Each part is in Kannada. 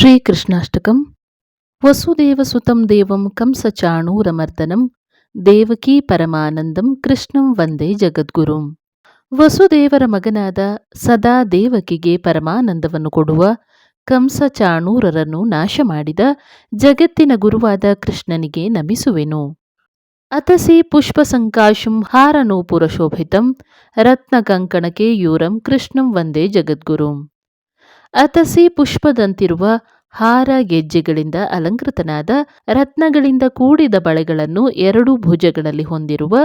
ಶ್ರೀಕೃಷ್ಣಾಷ್ಟಕಂ. ವಸುದೇವಸುತಂ ದೇವಂ ಕಂಸಚಾಣೂರಮರ್ದನಂ ದೇವಕೀ ಪರಮಾನಂದಂ ಕೃಷ್ಣಂ ವಂದೇ ಜಗದ್ಗುರುಂ. ವಸುದೇವರ ಮಗನಾದ ಸದಾ ದೇವಕಿಗೆ ಪರಮಾನಂದವನ್ನು ಕೊಡುವ ಕಂಸಚಾಣೂರರನ್ನು ನಾಶ ಮಾಡಿದ ಜಗತ್ತಿನ ಗುರುವಾದ ಕೃಷ್ಣನಿಗೆ ನಮಿಸುವೆನು. ಅತಸಿ ಪುಷ್ಪಸಂಕಾಶಂ ಹಾರನೂಪುರಶೋಭಿತಂ ರತ್ನಕಂಕಣಕೇಯೂರಂ ಕೃಷ್ಣಂ ವಂದೇ ಜಗದ್ಗುರುಂ. ಅತಸಿ ಪುಷ್ಪದಂತಿರುವ ಹಾರ ಗೆಜ್ಜೆಗಳಿಂದ ಅಲಂಕೃತನಾದ ರತ್ನಗಳಿಂದ ಕೂಡಿದ ಬಳೆಗಳನ್ನು ಎರಡು ಭುಜಗಳಲ್ಲಿ ಹೊಂದಿರುವ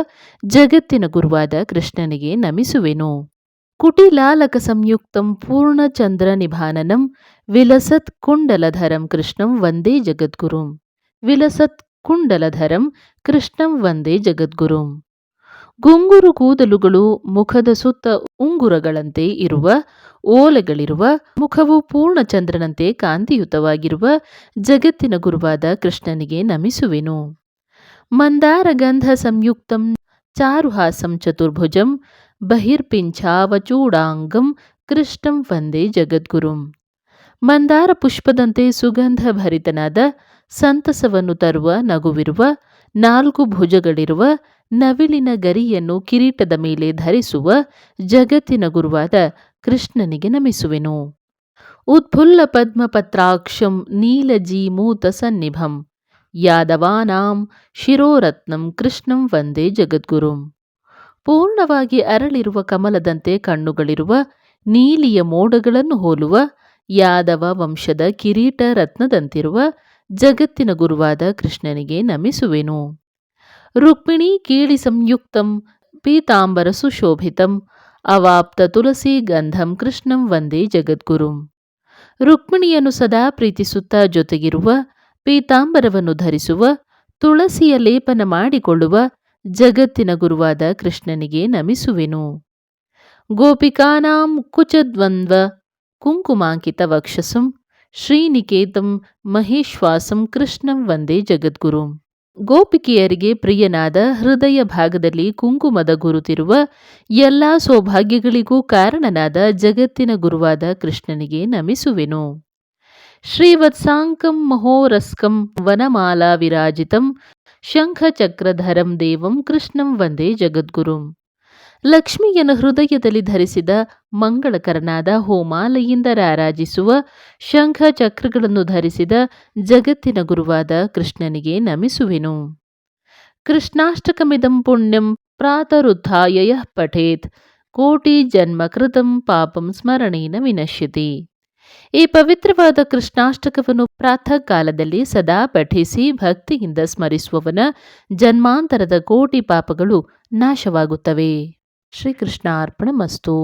ಜಗತ್ತಿನ ಗುರುವಾದ ಕೃಷ್ಣನಿಗೆ ನಮಿಸುವೆನು. ಕುಟಿಲಾಲಕ ಸಂಯುಕ್ತಂ ಪೂರ್ಣಚಂದ್ರ ನಿಭಾನನಂ ವಿಲಸತ್ ಕುಂಡಲಧರಂ ಕೃಷ್ಣಂ ವಂದೇ ಜಗದ್ಗುರುಂ. ವಿಲಸತ್ ಕುಂಡಲಧರಂ ಕೃಷ್ಣಂ ವಂದೇ ಜಗದ್ಗುರುಂ. ಗುಂಗುರು ಕೂದಲುಗಳು ಮುಖದ ಸುತ್ತ ಉಂಗುರಗಳಂತೆ ಇರುವ ಓಲೆಗಳಿರುವ, ಮುಖವು ಪೂರ್ಣಚಂದ್ರನಂತೆ ಕಾಂತಿಯುತವಾಗಿರುವ ಜಗತ್ತಿನ ಗುರುವಾದ ಕೃಷ್ಣನಿಗೆ ನಮಿಸುವೆನು. ಮಂದಾರ ಗಂಧ ಸಂಯುಕ್ತಂ ಚಾರುಹಾಸಂ ಚತುರ್ಭುಜಂ ಬಹಿರ್ಪಿಂಚಾವಚೂಡಾಂಗಂ ಕೃಷ್ಣಂ ವಂದೇ ಜಗದ್ಗುರುಂ. ಮಂದಾರ ಪುಷ್ಪದಂತೆ ಸುಗಂಧ ಭರಿತನಾದ ಸಂತಸವನ್ನು ತರುವ ನಗುವಿರುವ ನಾಲ್ಕು ಭುಜಗಳಿರುವ ನವಿಲಿನ ಗರಿಯನ್ನು ಕಿರೀಟದ ಮೇಲೆ ಧರಿಸುವ ಜಗತ್ತಿನ ಗುರುವಾದ ಕೃಷ್ಣನಿಗೆ ನಮಿಸುವೆನು. ಉತ್ಫುಲ್ಲ ಪದ್ಮಪತ್ರಾಕ್ಷಂ ನೀಲಜೀಮೂತ ಸನ್ನಿಭಂ. ಯಾದವಾನಾಂ ಶಿರೋರತ್ನಂ ಕೃಷ್ಣಂ ವಂದೇ ಜಗದ್ಗುರುಂ. ಪೂರ್ಣವಾಗಿ ಅರಳಿರುವ ಕಮಲದಂತೆ ಕಣ್ಣುಗಳಿರುವ ನೀಲಿಯ ಮೋಡಗಳನ್ನು ಹೋಲುವ ಯಾದವ ವಂಶದ ಕಿರೀಟ ರತ್ನದಂತಿರುವ ಜಗತ್ತಿನ ಗುರುವಾದ ಕೃಷ್ಣನಿಗೆ ನಮಿಸುವೆನು. ಪೀತಾಂಬರ ಸುಶೋಭಿತಂ ಅವಾಪ್ತ ತುಳಸಿ ಗಂಧಂ ಕೃಷ್ಣಂ ವಂದೇ ಜಗದ್ಗುರುಂ. ರುಕ್ಮಿಣಿಯನ್ನು ಸದಾ ಪ್ರೀತಿಸುತ್ತಾ ಜೊತೆಗಿರುವ, ಪೀತಾಂಬರವನ್ನು ಧರಿಸುವ, ತುಳಸಿಯ ಲೇಪನ ಮಾಡಿಕೊಳ್ಳುವ ಜಗತ್ತಿನ ಗುರುವಾದ ಕೃಷ್ಣನಿಗೆ ನಮಿಸುವೆನು. ಗೋಪಿಕಾನಾಂ ಕುಚದ್ವಂದ್ವ ಕುಂಕುಮಾಂಕಿತ ವಕ್ಷಸಂ ಶ್ರೀನಿಕೇತಂ ಮಹೇಶ್ವಾಸಂ ಕೃಷ್ಣಂ ವಂದೇ ಜಗದ್ಗುರುಂ. ಗೋಪಿಕೆಯರಿಗೆ ಪ್ರಿಯನಾದ ಹೃದಯ ಭಾಗದಲ್ಲಿ ಕುಂಕುಮದ ಗುರುತಿರುವ ಎಲ್ಲ ಸೌಭಾಗ್ಯಗಳಿಗೂ ಕಾರಣನಾದ ಜಗತ್ತಿನ ಗುರುವಾದ ಕೃಷ್ಣನಿಗೆ ನಮಿಸುವೆನು. ಶ್ರೀವತ್ಸಾಂಕಂ ಮಹೋರಸ್ಕಂ ವನಮಾಲಾ ವಿರಾಜಿತಂ ಶಂಖಚಕ್ರಧರಂ ದೇವಂ ಕೃಷ್ಣಂ ವಂದೇ ಜಗದ್ಗುರುಂ. ಲಕ್ಷ್ಮಿಯನ್ನು ಹೃದಯದಲ್ಲಿ ಧರಿಸಿದ ಮಂಗಳಕರನಾದ ಹೋಮಾಲೆಯಿಂದ ರಾರಾಜಿಸುವ ಶಂಖ ಚಕ್ರಗಳನ್ನು ಧರಿಸಿದ ಜಗತ್ತಿನ ಗುರುವಾದ ಕೃಷ್ಣನಿಗೆ ನಮಿಸುವೆನು. ಕೃಷ್ಣಾಷ್ಟಕಮಿದಂ ಪುಣ್ಯಂ ಪ್ರಾತರುದ್ಧಾಯ ಪಠೇತ್. ಕೋಟಿ ಜನ್ಮ ಕೃತಂ ಪಾಪಂ ಸ್ಮರಣೇನ ವಿನಶ್ಯತಿ. ಈ ಪವಿತ್ರವಾದ ಕೃಷ್ಣಾಷ್ಟಕವನ್ನು ಪ್ರಾತಃ ಕಾಲದಲ್ಲಿ ಸದಾ ಪಠಿಸಿ ಭಕ್ತಿಯಿಂದ ಸ್ಮರಿಸುವವನ ಜನ್ಮಾಂತರದ ಕೋಟಿ ಪಾಪಗಳು ನಾಶವಾಗುತ್ತವೆ. श्रीकृष्णार्पणमस्तु।